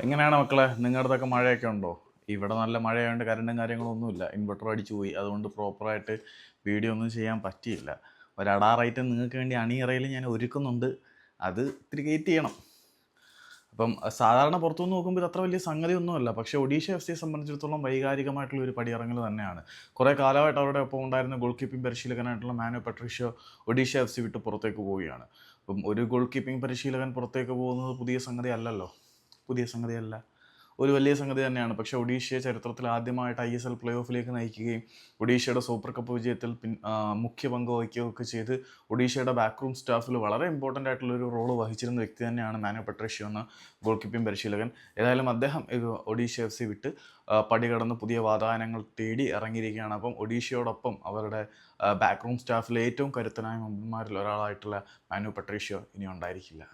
എങ്ങനെയാണ് മക്കളെ? നിങ്ങളുടെ മഴയൊക്കെ ഉണ്ടോ? ഇവിടെ നല്ല മഴയായതുകൊണ്ട് കറണ്ടും കാര്യങ്ങളൊന്നുമില്ല. ഇൻവെർട്ടർ അടിച്ചു പോയി. അതുകൊണ്ട് പ്രോപ്പറായിട്ട് വീഡിയോ ഒന്നും ചെയ്യാൻ പറ്റിയില്ല. ഒരടാറായിട്ട് നിങ്ങൾക്ക് വേണ്ടി അണിയറയിൽ ഞാൻ ഒരുക്കുന്നുണ്ട്. അത് ഇത്തിരി ഗേറ്റ് ചെയ്യണം. അപ്പം സാധാരണ പുറത്തുനിന്ന് നോക്കുമ്പോൾ ഇത് അത്ര വലിയ സംഗതിയൊന്നുമല്ല. പക്ഷേ ഒഡീഷ എഫ് സിയെ സംബന്ധിച്ചിടത്തോളം വൈകാരികമായിട്ടുള്ള ഒരു പടിയിറങ്ങൽ തന്നെയാണ്. കുറേ കാലമായിട്ട് അവരുടെ ഒപ്പം ഉണ്ടായിരുന്ന goal keeping പരിശീലകനായിട്ടുള്ള Mano Patricio Odisha F C വിട്ട് പുറത്തേക്ക് പോവുകയാണ്. അപ്പം ഒരു ഗോൾ കീപ്പിംഗ് പരിശീലകൻ പുറത്തേക്ക് പോകുന്നത് പുതിയ സംഗതി അല്ലല്ലോ. പുതിയ സംഗതിയല്ല. ഒരു വലിയ സംഗതി തന്നെയാണ്. പക്ഷേ ഒഡീഷയെ ചരിത്രത്തിൽ ആദ്യമായിട്ട് ഐ എസ് എൽ പ്ലേ ഓഫിലേക്ക് നയിക്കുകയും ഒഡീഷയുടെ സൂപ്പർ കപ്പ് വിജയത്തിൽ പിൻ മുഖ്യ പങ്ക് വഹിക്കുകയൊക്കെ ചെയ്ത് ഒഡീഷയുടെ ബാക്ക്റൂം സ്റ്റാഫിൽ വളരെ ഇമ്പോർട്ടന്റ് ആയിട്ടുള്ള ഒരു റോൾ വഹിച്ചിരുന്ന വ്യക്തി തന്നെയാണ് മാനു പെട്രേഷ്യോ എന്ന ഗോൾ കീപ്പിംഗ് പരിശീലകൻ. ഏതായാലും അദ്ദേഹം ഒഡീഷ എഫ് സി വിട്ട് പടികടന്ന് പടി കടന്ന് പുതിയ വാതായനങ്ങൾ തേടി ഇറങ്ങിയിരിക്കുകയാണ്. അപ്പം ഒഡീഷയോടൊപ്പം അവരുടെ ബാക്ക് റൂം സ്റ്റാഫിലെ ഏറ്റവും കരുത്തനായ മെമ്പർമാരിൽ ഒരാളായിട്ടുള്ള മാനു പെട്രീഷ്യോ ഇനി ഉണ്ടായിരിക്കില്ല.